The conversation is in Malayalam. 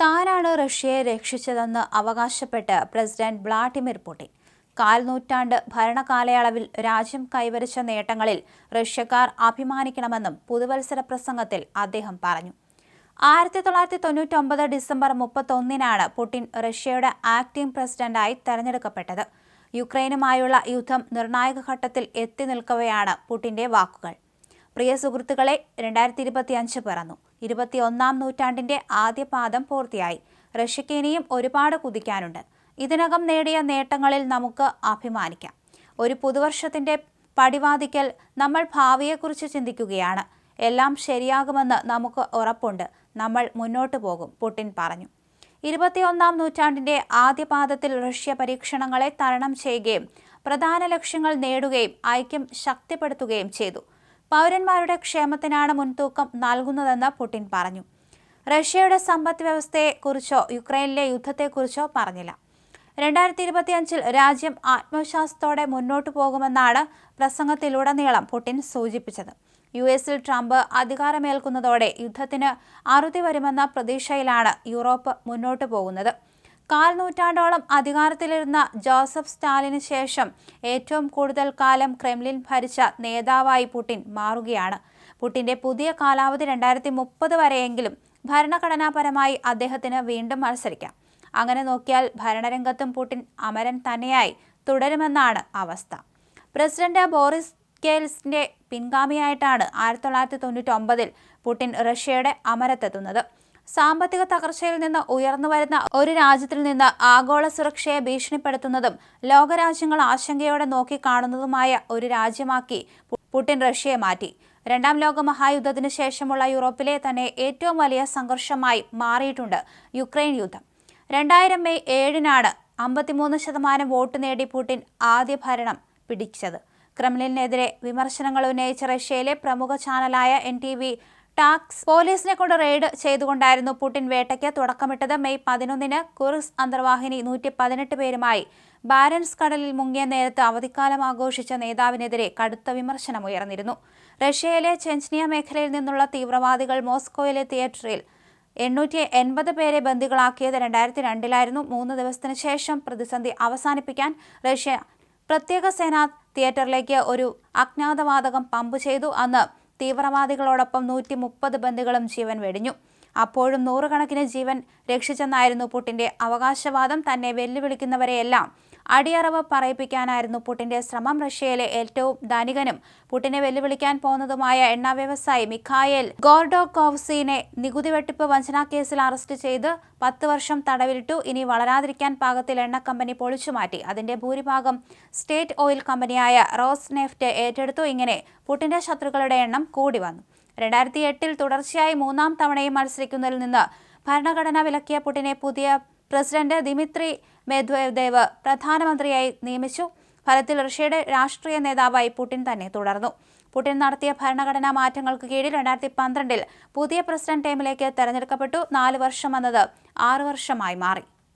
താനാണ് റഷ്യയെ രക്ഷിച്ചതെന്ന് അവകാശപ്പെട്ട് പ്രസിഡന്റ് വ്ളാഡിമിർ പുടിൻ. കാൽനൂറ്റാണ്ട് ഭരണകാലയളവിൽ രാജ്യം കൈവരിച്ച നേട്ടങ്ങളിൽ റഷ്യക്കാർ അഭിമാനിക്കണമെന്നും പുതുവത്സര പ്രസംഗത്തിൽ അദ്ദേഹം പറഞ്ഞു. ആയിരത്തി തൊള്ളായിരത്തി തൊണ്ണൂറ്റി ഒമ്പത് ഡിസംബർ മുപ്പത്തൊന്നിനാണ് പുടിൻ റഷ്യയുടെ ആക്ടിംഗ് പ്രസിഡന്റായി തെരഞ്ഞെടുക്കപ്പെട്ടത്. യുക്രൈനുമായുള്ള യുദ്ധം നിർണായക ഘട്ടത്തിൽ എത്തി നിൽക്കവെയാണ് പുടിന്റെ വാക്കുകൾ. പ്രിയ സുഹൃത്തുക്കളെ രണ്ടായിരത്തി ഇരുപത്തി അഞ്ച് പിറന്നു. ഇരുപത്തിയൊന്നാം നൂറ്റാണ്ടിന്റെ ആദ്യ പാദം പൂർത്തിയായി. റഷ്യക്ക് ഇനിയും ഒരുപാട് കുതിക്കാനുണ്ട്. ഇതിനകം നേടിയ നേട്ടങ്ങളിൽ നമുക്ക് അഭിമാനിക്കാം. ഒരു പുതുവർഷത്തിന്റെ പടിവാതിക്കൽ നമ്മൾ ഭാവിയെക്കുറിച്ച് ചിന്തിക്കുകയാണ്. എല്ലാം ശരിയാകുമെന്ന് നമുക്ക് ഉറപ്പുണ്ട്. നമ്മൾ മുന്നോട്ടു പോകും പുടിൻ പറഞ്ഞു. ഇരുപത്തിയൊന്നാം നൂറ്റാണ്ടിന്റെ ആദ്യ പാദത്തിൽ റഷ്യ പരീക്ഷണങ്ങളെ തരണം ചെയ്യുകയും പ്രധാന ലക്ഷ്യങ്ങൾ നേടുകയും ഐക്യം ശക്തിപ്പെടുത്തുകയും ചെയ്തു. പൗരന്മാരുടെ ക്ഷേമത്തിനാണ് മുൻതൂക്കം നൽകുന്നതെന്ന് പുടിൻ പറഞ്ഞു. റഷ്യയുടെ സമ്പദ് വ്യവസ്ഥയെക്കുറിച്ചോ യുക്രൈനിലെ യുദ്ധത്തെക്കുറിച്ചോ പറഞ്ഞില്ല. രണ്ടായിരത്തി ഇരുപത്തിയഞ്ചിൽ രാജ്യം ആത്മവിശ്വാസത്തോടെ മുന്നോട്ടു പോകുമെന്നാണ് പ്രസംഗത്തിലുടനീളം പുടിൻ സൂചിപ്പിച്ചത്. യു എസിൽ ട്രംപ് അധികാരമേൽക്കുന്നതോടെ യുദ്ധത്തിന് അറുതി വരുമെന്ന പ്രതീക്ഷയിലാണ് യൂറോപ്പ് മുന്നോട്ടു പോകുന്നത്. കാൽ നൂറ്റാണ്ടോളം അധികാരത്തിലിരുന്ന ജോസഫ് സ്റ്റാലിന് ശേഷം ഏറ്റവും കൂടുതൽ കാലം ക്രെംലിൻ ഭരിച്ച നേതാവായി പുടിൻ മാറുകയാണ്. പുടിന്റെ പുതിയ കാലാവധി രണ്ടായിരത്തി മുപ്പത് വരെയെങ്കിലും ഭരണഘടനാപരമായി അദ്ദേഹത്തിന് വീണ്ടും മത്സരിക്കാം. അങ്ങനെ നോക്കിയാൽ ഭരണരംഗത്തും പുടിൻ അമരൻ തന്നെയായി തുടരുമെന്നാണ് അവസ്ഥ. പ്രസിഡന്റ് ബോറിസ് കേൽസിന്റെ പിൻഗാമിയായിട്ടാണ് ആയിരത്തി തൊള്ളായിരത്തി തൊണ്ണൂറ്റി ഒമ്പതിൽ പുടിൻ റഷ്യയുടെ അമരത്തെത്തുന്നത്. സാമ്പത്തിക തകർച്ചയിൽ നിന്ന് ഉയർന്നു വരുന്ന ഒരു രാജ്യത്തിൽ നിന്ന് ആഗോള സുരക്ഷയെ ഭീഷണിപ്പെടുത്തുന്നതും ലോകരാജ്യങ്ങൾ ആശങ്കയോടെ നോക്കിക്കാണുന്നതുമായ ഒരു രാജ്യമാക്കി പുടിൻ റഷ്യയെ മാറ്റി. രണ്ടാം ലോക മഹായുദ്ധത്തിന് ശേഷമുള്ള യൂറോപ്പിലെ തന്നെ ഏറ്റവും വലിയ സംഘർഷമായി മാറിയിട്ടുണ്ട് യുക്രൈൻ യുദ്ധം. രണ്ടായിരം മെയ് ഏഴിനാണ് അമ്പത്തിമൂന്ന് ശതമാനം വോട്ട് നേടി പുടിൻ ആദ്യ ഭരണം പിടിച്ചത്. ക്രെംലിനെതിരെ വിമർശനങ്ങൾ ഉന്നയിച്ച റഷ്യയിലെ പ്രമുഖ ചാനലായ എൻ ടി വി ടാക്സ് പോലീസിനെ കൊണ്ട് റെയ്ഡ് ചെയ്തുകൊണ്ടായിരുന്നു പുടിൻ വേട്ടയ്ക്ക് തുടക്കമിട്ടത്. മെയ് പതിനൊന്നിന് കുറിസ് അന്തർവാഹിനി നൂറ്റി പതിനെട്ട് പേരുമായി ബാരൻസ് കടലിൽ മുങ്ങിയ നേരത്ത് അവധിക്കാലം ആഘോഷിച്ച നേതാവിനെതിരെ കടുത്ത വിമർശനം ഉയർന്നിരുന്നു. റഷ്യയിലെ ചെഞ്ച്നിയ മേഖലയിൽ നിന്നുള്ള തീവ്രവാദികൾ മോസ്കോയിലെ തിയേറ്ററിൽ എണ്ണൂറ്റി എൺപത് പേരെ ബന്ദികളാക്കിയത് രണ്ടായിരത്തി രണ്ടിലായിരുന്നു മൂന്ന് ദിവസത്തിന് ശേഷം പ്രതിസന്ധി അവസാനിപ്പിക്കാൻ റഷ്യ പ്രത്യേക സേന തിയേറ്ററിലേക്ക് ഒരു അജ്ഞാതവാതകം പമ്പ് ചെയ്തു. അന്ന് തീവ്രവാദികളോടൊപ്പം നൂറ്റി മുപ്പത് ബന്ധുക്കളും ജീവൻ വെടിഞ്ഞു. അപ്പോഴും നൂറുകണക്കിന് ജീവൻ രക്ഷിച്ചെന്നായിരുന്നു പുട്ടിന്റെ അവകാശവാദം. തന്നെ വെല്ലുവിളിക്കുന്നവരെയെല്ലാം അടിയറവ് പറയിപ്പിക്കാനായിരുന്നു പുട്ടിന്റെ ശ്രമം. റഷ്യയിലെ ഏറ്റവും ധനികനും പുട്ടിനെ വെല്ലുവിളിക്കാൻ പോകുന്നതുമായ എണ്ണ വ്യവസായി മിഖായേൽ ഗോർഡോകോവ്സിനെ നികുതി വെട്ടിപ്പ് വഞ്ചനാ കേസിൽ അറസ്റ്റ് ചെയ്ത് പത്ത് വർഷം തടവിലിട്ടു. ഇനി വളരാതിരിക്കാൻ പാകത്തിൽ എണ്ണ കമ്പനി പൊളിച്ചുമാറ്റി അതിന്റെ ഭൂരിഭാഗം സ്റ്റേറ്റ് ഓയിൽ കമ്പനിയായ റോസ് നെഫ്റ്റ് ഏറ്റെടുത്തു. ഇങ്ങനെ പുട്ടിന്റെ ശത്രുക്കളുടെ എണ്ണം കൂടി വന്നു. രണ്ടായിരത്തി എട്ടിൽ തുടർച്ചയായി മൂന്നാം തവണയും മത്സരിക്കുന്നതിൽ നിന്ന് ഭരണഘടന വിലക്കിയ പുടിനെ പുതിയ പ്രസിഡന്റ് ദിമിത്രി മെദ്വേദേവ് പ്രധാനമന്ത്രിയായി നിയമിച്ചു. ഫലത്തിൽ റഷ്യയുടെ രാഷ്ട്രീയ നേതാവായി പുടിൻ തന്നെ തുടർന്നു. പുടിൻ നടത്തിയ ഭരണഘടനാ മാറ്റങ്ങൾക്ക് കീഴിൽ രണ്ടായിരത്തി പന്ത്രണ്ടിൽ പുതിയ പ്രസിഡന്റ് ടീമിലേക്ക് തെരഞ്ഞെടുക്കപ്പെട്ടു. നാല് വർഷം എന്നത് ആറു വർഷമായി മാറി.